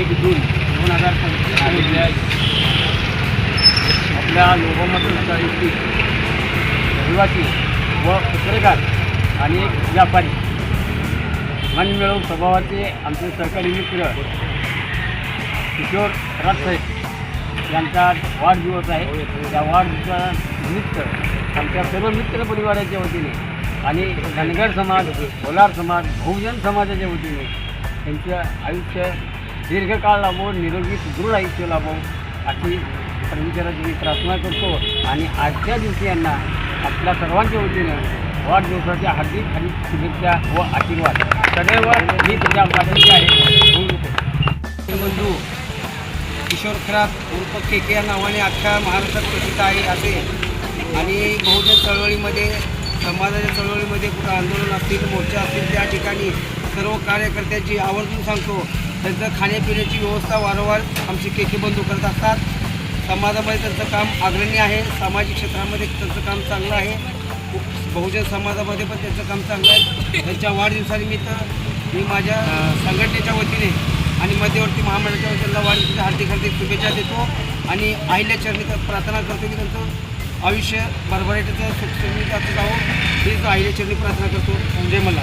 एक जून दोन हजार पंचवीस आणि आपल्या लोकमत नगरयुक्ती रहिवासी व पत्रकार आणि एक व्यापारी मिळवून स्वभावाचे आमचे सहकारी मित्र किशोर राजसाहेब यांचा वाढदिवस आहे. त्या वाढदिवसा निमित्त आमच्या सर्व मित्र परिवाराच्या वतीने आणि धनगर समाज कोलार समाज बहुजन समाजाच्या वतीने त्यांचं आयुष्य दीर्घकाळ लाभो निरोगी सुदृढ आयुष्य लाभो अशी परमेश्वराची मी प्रार्थना करतो. आणि आजच्या दिवशी यांना आपल्या सर्वांच्या वतीनं वाढदिवसाच्या हार्दिक आणि शुभेच्छा व आशीर्वाद. सदैव मी तुझ्या पाठीशी आहे. बंधू किशोर खरात उर्फ के के या नावाने अख्ख्या महाराष्ट्रात प्रसिद्ध आहे असे. आणि बहुजन चळवळीमध्ये समाजाच्या चळवळीमध्ये कुठं आंदोलन असतील मोर्चा असतील त्या ठिकाणी सर्व कार्यकर्त्यांची आवर्जून सांगतो. त्यांचं खाण्यापिण्याची व्यवस्था वारंवार आमचे के के बंधू करत असतात. समाजामध्ये त्यांचं काम अग्रणी आहे. सामाजिक क्षेत्रामध्ये त्यांचं काम चांगलं आहे. बहुजन समाजामध्ये पण त्यांचं काम चांगलं आहे. त्यांच्या वाढदिवसानिमित्त मी माझ्या संघटनेच्या वतीने आणि मध्यवर्ती महामंडळाच्या वतीने वाढदिवसाच्या हार्दिक हार्दिक शुभेच्छा देतो आणि अहिल्याचरणी तर प्रार्थना करतो की त्यांचं आयुष्य भरभराटीचं सुखसुखीचं जावं. हीच अहिल्याचरणी प्रार्थना करतो. जय मला